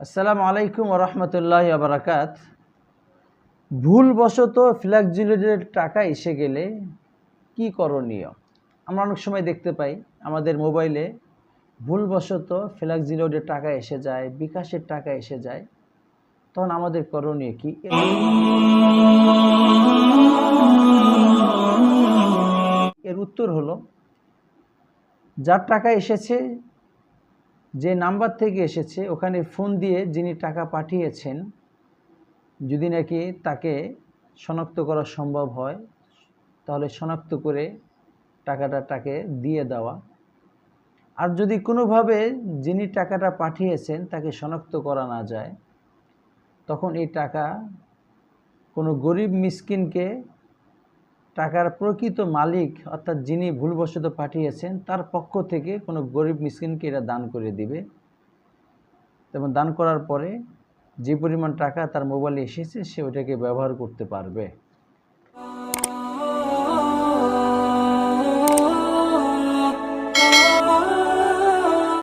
আসসালামু আলাইকুম রহমতুল্লাহ আবরাকাত ভুলবশত ফ্ল্যাক্সিলোডের টাকা এসে গেলে কি করণীয়? আমরা অনেক সময় দেখতে পাই আমাদের মোবাইলে ভুলবশত ফ্ল্যাক্সিলোডের টাকা এসে যায়, বিকাশের টাকা এসে যায়, তখন আমাদের করণীয় কি? এর উত্তর হলো, যার টাকা এসেছে যে নাম্বার থেকে এসেছে, ওখানে ফোন দিয়ে যিনি টাকা পাঠিয়েছেন, যদি নাকি তাকে শনাক্ত করা সম্ভব হয়, তাহলে শনাক্ত করে টাকাটা তাকে দিয়ে দেওয়া। আর যদি কোনোভাবে যিনি টাকাটা পাঠিয়েছেন, তাকে শনাক্ত করা না যায়, তখন এই টাকা কোনো গরিব মিসকিনকে টাকার প্রকৃত মালিক, অর্থাৎ যিনি ভুলবশত পাঠিয়েছেন, তার পক্ষ থেকে কোনো গরিব মিসকিনকে এটা দান করে দিবে। এবং দান করার পরে যে পরিমাণ টাকা তার মোবাইলে এসেছে, সে ওটাকে ব্যবহার করতে পারবে।